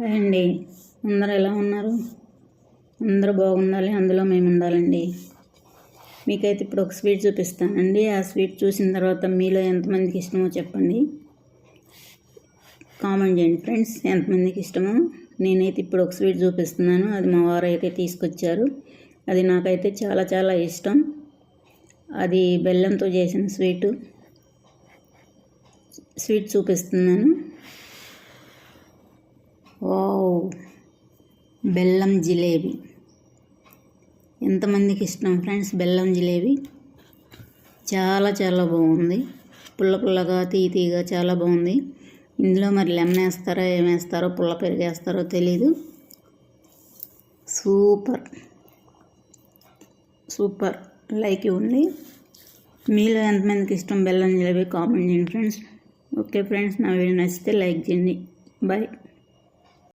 Hi అండి. అందరూ ఎలా ఉన్నారు? అందరూ బాగుండాలి అందులో మేము ఉండాలండి. మీకైతే ఇప్పుడు ఒక స్వీట్ చూపిస్తానండి. ఆ స్వీట్ చూసిన తర్వాత మీలో ఎంతమందికి ఇష్టమో చెప్పండి. కామెంట్ చేయండి ఫ్రెండ్స్ ఎంతమందికి ఇష్టమో. నేనైతే ఇప్పుడు ఒక స్వీట్ చూపిస్తున్నాను. అది మా వారు అయితే తీసుకొచ్చారు. అది నాకైతే చాలా చాలా ఇష్టం. అది బెల్లంతో చేసిన స్వీటు. స్వీట్ చూపిస్తున్నాను. వావ్. బెల్లం జిలేబీ. ఎంతమందికి ఇష్టం ఫ్రెండ్స్ బెల్లం జిలేబీ? చాలా చాలా బాగుంది. పుల్ల పుల్లగా తీతీగా చాలా బాగుంది. ఇందులో మరి లెమన్ వేస్తారో ఏమేస్తారో పుల్ల పెరిగేస్తారో తెలీదు. సూపర్. సూపర్. లైక్ ఉంది మీలో ఎంతమందికి ఇష్టం బెల్లం జిలేబీ కామెంట్ చేయండి ఫ్రెండ్స్. ఓకే ఫ్రెండ్స్ నా వీడియో నచ్చితే లైక్ చేయండి. బాయ్.